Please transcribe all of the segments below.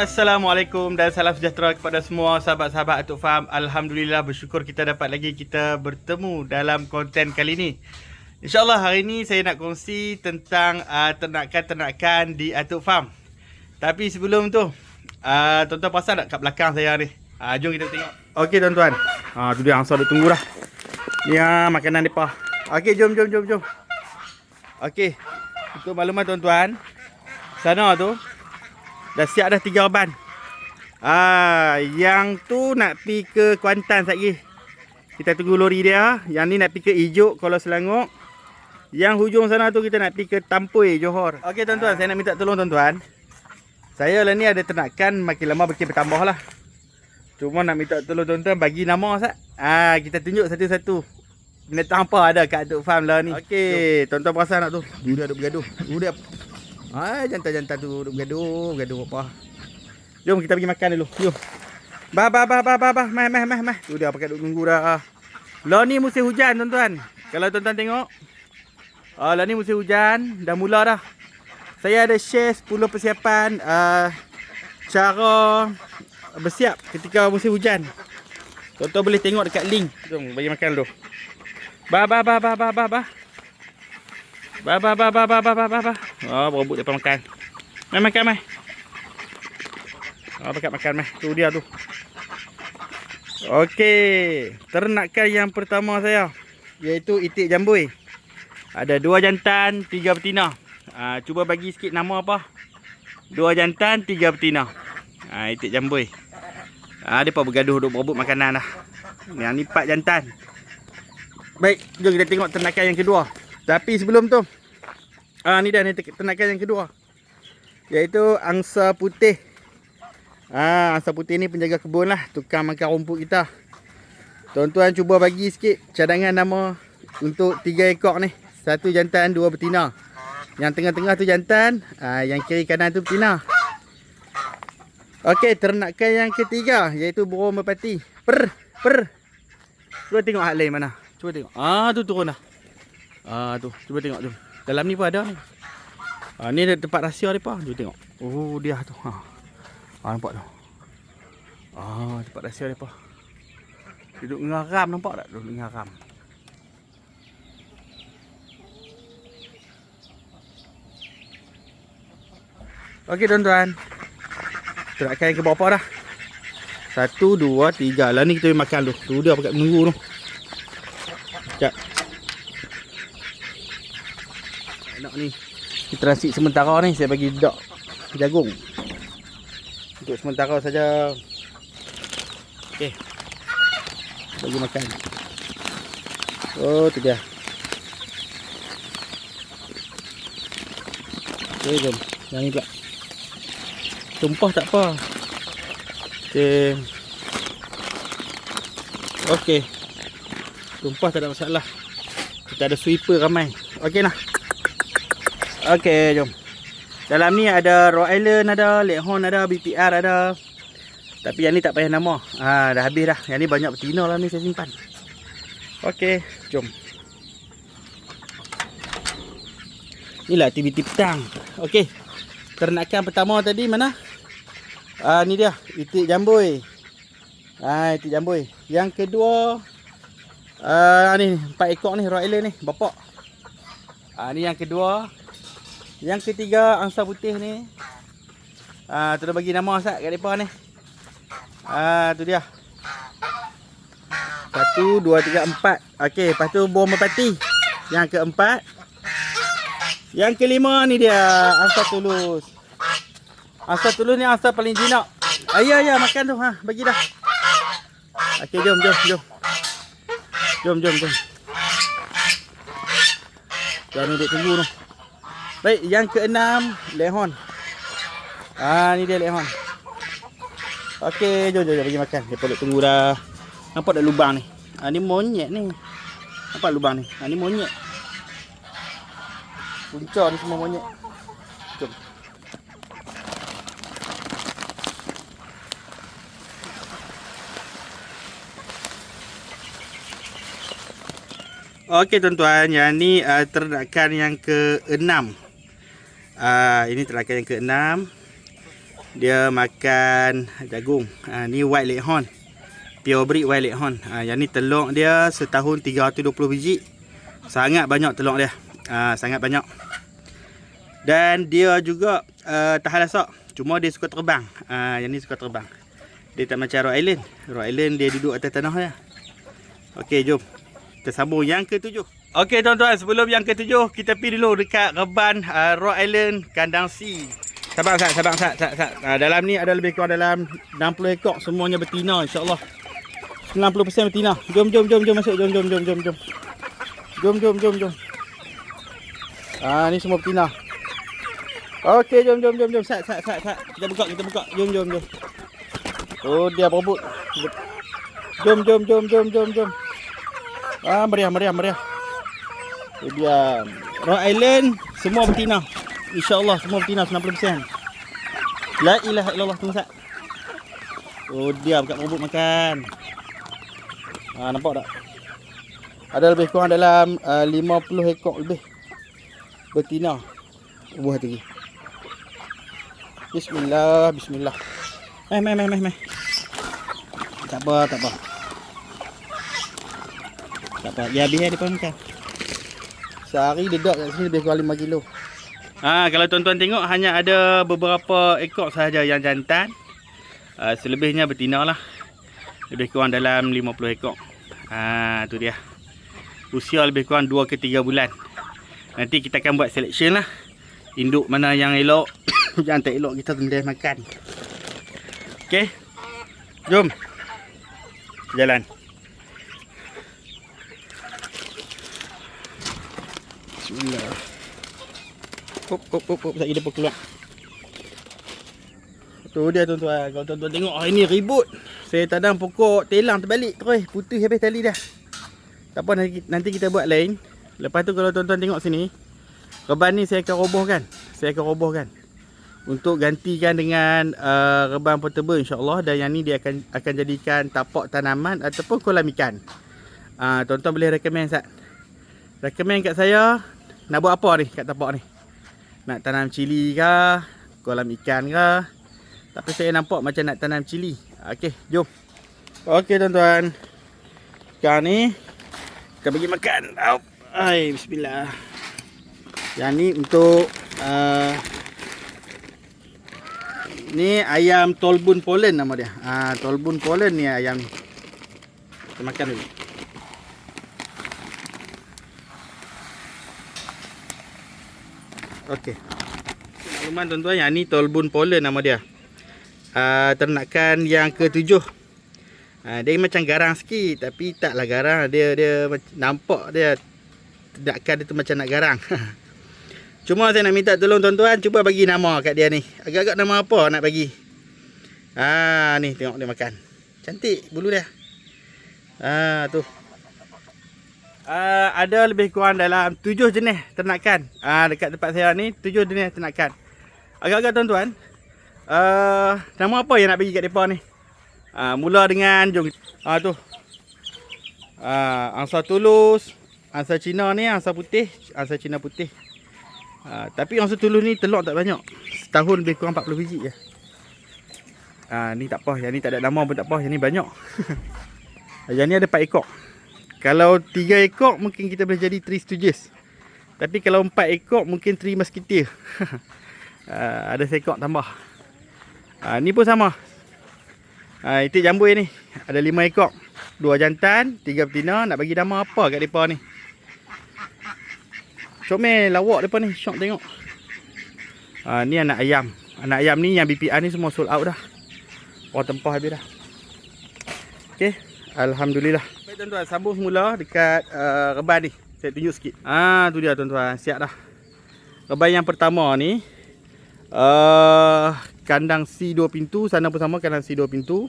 Assalamualaikum dan salam sejahtera kepada semua sahabat-sahabat Atuk Faham. Alhamdulillah bersyukur kita dapat lagi kita bertemu dalam konten kali ini. InsyaAllah hari ini saya nak kongsi tentang uh, ternakan-ternakan di Atuk Farm. Tapi sebelum tu, uh, tuan-tuan pasal tak kat belakang saya ni? Uh, jom kita tengok. Okey tuan-tuan. Ha, tu dia angsa duk tunggu dah. Ni ah makanan depa. Okey jom jom jom jom. Okey. Untuk makluman tuan-tuan, sana tu dah siap dah tiga ban. Ah, yang tu nak pi ke Kuantan lagi. Kita tunggu lori dia. Yang ni nak pi ke Ijuk Kuala Selangor. Yang hujung sana tu kita nak pi ke Tampoi Johor. Okey tuan-tuan, saya nak minta tolong tuan-tuan. Saya lah ni ada ternakan makin lama makin bertambah lah. Cuma nak minta tolong tuan-tuan bagi nama sat. Ah, kita tunjuk satu-satu. Binatang apa ada kat Atuk Farm lah ni. Okey, tuan-tuan perasan tak tu? Dia duk bergaduh. Dia Ah, jantan-jantan tu duk bergaduh, bergaduh apa. Jom kita pergi makan dulu. Jom. Bah bah bah bah bah bah. Mai mai mai mai. Tu dia pakai duk tunggu dah. Lah ni musim hujan tuan-tuan. Kalau tuan-tuan tengok. Ah, lah ni musim hujan, dah mula dah. Saya ada share 10 persiapan uh, cara bersiap ketika musim hujan. Tuan-tuan boleh tengok dekat link. Jom bagi makan dulu. Bah bah bah bah bah bah bah. Bah bah bah bah bah bah bah bah. bah. Oh, berebut depan makan. Mai makan mai. Oh, pakat makan mai. Tu dia tu. Okey, ternakan yang pertama saya iaitu itik jambui. Ada dua jantan, tiga betina. Ha, cuba bagi sikit nama apa? Dua jantan, tiga betina. Ha, itik jambui. Ha, dia pun bergaduh duk berebut makanan dah. Yang ni empat jantan. Baik, jom kita tengok ternakan yang kedua. Tapi sebelum tu, ah ni dah ni ternakan yang kedua. Iaitu angsa putih. Ah, angsa putih ni penjaga kebun lah, tukang makan rumput kita. Tuan-tuan cuba bagi sikit cadangan nama untuk tiga ekor ni. Satu jantan, dua betina. Yang tengah-tengah tu jantan, ah, yang kiri kanan tu betina. Okey, ternakan yang ketiga iaitu burung merpati. Per, per. Cuba tengok hak lain mana. Cuba tengok. Ah tu turun dah. Ah tu, cuba tengok tu. Dalam ni pun ada ni. Ah ni ada tempat rahsia depa. Cuba tengok. Oh dia tu. Ha. Ah nampak tu. Ah tempat rahsia depa. Duduk ngaram nampak tak? Duduk ngaram. Okey tuan-tuan. Yang ke berapa dah? Satu, dua, tiga. Lah ni kita makan dulu. Tu dia pakai menunggu tu. Nak ni. Kita nasi sementara ni. Saya bagi dok jagung. Untuk sementara saja. Okey. Bagi makan. Oh, tu dia. Okey, jom. Yang ni pula. Tumpah tak apa. Okey. Okey. Tumpah tak ada masalah. Kita ada sweeper ramai. Okey lah. Okey, jom. Dalam ni ada Rock Island ada, Leghorn ada, BPR ada. Tapi yang ni tak payah nama. Ha, dah habis dah. Yang ni banyak betina lah ni saya simpan. Okey, jom. Inilah aktiviti petang. Okey. Ternakan pertama tadi mana? Ah ni dia, itik jambui. Ah itik jambui. Yang kedua ah ni empat ekor ni Royal ni, bapak. Ah ni yang kedua. Yang ketiga angsa putih ni. Ah tu dah bagi nama Ustaz kat depa ni. Ah tu dia. Satu, dua, tiga, empat. Okey, lepas tu bom merpati. Yang keempat. Yang kelima ni dia angsa tulus. Asal tulus ni asal paling jinak. Ayah ayah makan tu ha bagi dah. Okey jom jom jom. Jom jom jom. Jangan duduk tunggu tu. Baik, yang keenam lehon. Ah ni dia lehon. Okey, jom jom, jom bagi makan. Dia perlu tunggu dah. Nampak tak lubang ni? Ah ni monyet ni. Nampak lubang ni? Ah ni monyet. Punca ni semua monyet. Jom. Okey tuan-tuan, yang ni uh, ternakan yang ke-6. Uh, ini ternakan yang ke-6. Dia makan jagung. Ha, ni white leghorn. Pure breed white leghorn. Ha, yang ni telur dia setahun 320 biji. Sangat banyak telur dia. Ha, sangat banyak. Dan dia juga uh, tahan lasak. Cuma dia suka terbang. Ha, yang ni suka terbang. Dia tak macam Rock Island. Rock Island dia duduk atas tanah dia. Okey, jom. Kita sambung yang ketujuh. Okey tuan-tuan, sebelum yang ketujuh, kita pergi dulu dekat reban uh, Rock Island Kandang C. Sabar Ustaz, sabar Ustaz, Ustaz, Ustaz. Uh, dalam ni ada lebih kurang dalam 60 ekor semuanya betina insya-Allah. 90% betina. Jom jom jom jom masuk jom jom jom jom jom. Jom jom jom jom. Ah ni semua betina. Okey jom jom jom jom sat sat sat sat. Kita buka kita buka. Jom jom jom. Oh dia berebut. Jom jom jom jom jom jom. Ah meriah meriah meriah. Dia. Rock Island semua betina. InsyaAllah semua betina 90%. La ilaha illallah tunggu sat. Oh dia buka berebut makan. Ha, nampak tak? Ada lebih kurang dalam uh, 50 ekor lebih. Betina. Buah lagi. Bismillah, bismillah. Eh, meh, meh, meh, meh. Tak apa, tak apa. Tak apa. Ya, biar dia pun makan. Sehari dedak kat sini lebih kurang 5 kilo. Ha, kalau tuan-tuan tengok hanya ada beberapa ekor sahaja yang jantan. Uh, selebihnya betina lah. Lebih kurang dalam 50 ekor. Ha, tu dia. Usia lebih kurang 2 ke 3 bulan. Nanti kita akan buat selection lah. Induk mana yang elok. yang tak elok kita tendai makan. Okey. Jom. Jalan. Bismillah. Hop hop hop hop. Sekejap dia keluar. Tu dia tuan-tuan. Kalau tuan-tuan tengok hari ni ribut. Saya tadang pokok telang terbalik terus. Putih habis tali dah. Tak apa nanti, nanti kita buat lain. Lepas tu kalau tuan-tuan tengok sini. Reban ni saya akan robohkan. Saya akan robohkan. Untuk gantikan dengan uh, reban portable insyaAllah. Dan yang ni dia akan akan jadikan tapak tanaman ataupun kolam ikan. Uh, tuan-tuan boleh rekomen Sat. Rekomen kat saya. Nak buat apa ni kat tapak ni. Nak tanam cili ke. Kolam ikan ke. Tapi saya nampak macam nak tanam cili. Okey, jom. Okey tuan-tuan. Sekarang ni kita bagi makan. Hai, bismillah. Yang ni untuk uh, ni ayam tolbun polen nama dia. Ah, uh, tolbun polen ni ayam ni. Kita makan dulu. Okey. Makluman tuan-tuan, yang ni tolbun polen nama dia uh, ternakan yang ketujuh. Uh, dia macam garang sikit tapi taklah garang. Dia dia nampak dia ternakan dia tu macam nak garang. Cuma saya nak minta tolong tuan-tuan cuba bagi nama kat dia ni. Agak-agak nama apa nak bagi? Ah ni tengok dia makan. Cantik bulu dia. Ah tu. Uh, ada lebih kurang dalam tujuh jenis ternakan uh, dekat tempat saya ni tujuh jenis ternakan agak-agak tuan-tuan uh, nama apa yang nak bagi kat depa ni? Uh, mula dengan jom uh, tu. uh, angsa tulus, angsa Cina ni angsa putih, angsa Cina putih. Uh, tapi angsa tulus ni telur tak banyak. Setahun lebih kurang 40 biji je. Uh, ni tak apa, yang ni tak ada nama pun tak apa, yang ni banyak. yang ni ada 4 ekor. Kalau 3 ekor mungkin kita boleh jadi 3 stooges. Tapi kalau 4 ekor mungkin 3 musketeer. uh, ada sekok tambah. Ha, ni pun sama. Ha, itik jambui ni. Ada lima ekor. Dua jantan, tiga betina. Nak bagi nama apa kat mereka ni? Comel lawak mereka ni. Syok tengok. Ha, ni anak ayam. Anak ayam ni yang BPR ni semua sold out dah. Orang tempah habis dah. Okay. Alhamdulillah. Baik tuan-tuan. Sambung semula dekat uh, reban ni. Saya tunjuk sikit. Ah, tu dia tuan-tuan. Siap dah. Reban yang pertama ni. Uh, kandang C 2 pintu sana pun sama kandang C 2 pintu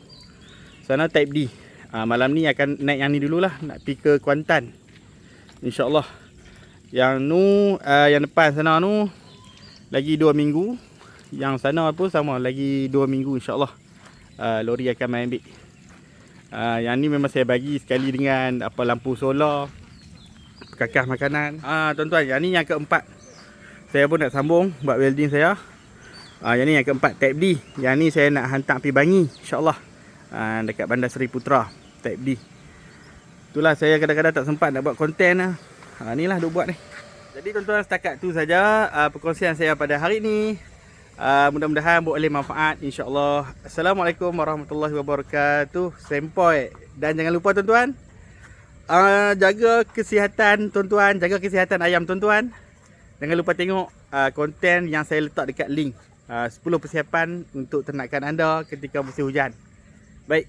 sana type D ha, malam ni akan naik yang ni dululah nak pergi ke Kuantan insyaallah yang nu uh, yang depan sana nu lagi 2 minggu yang sana pun sama lagi 2 minggu insyaallah uh, lori akan main ambil uh, yang ni memang saya bagi sekali dengan apa lampu solar kakah makanan ah uh, tuan-tuan yang ni yang keempat saya pun nak sambung buat welding saya Uh, yang ni yang keempat type D. Yang ni saya nak hantar pergi Bangi insya-Allah. Uh, dekat Bandar Seri Putra type D. Itulah saya kadang-kadang tak sempat nak buat konten lah. Ha, ni lah duk buat ni. Jadi tuan-tuan setakat tu saja uh, perkongsian saya pada hari ni. Uh, mudah-mudahan boleh manfaat insya-Allah. Assalamualaikum warahmatullahi wabarakatuh. Sempoi dan jangan lupa tuan-tuan uh, jaga kesihatan tuan-tuan, jaga kesihatan ayam tuan-tuan. Jangan lupa tengok uh, konten yang saya letak dekat link. Uh, 10 persiapan untuk ternakan anda ketika musim hujan. Baik,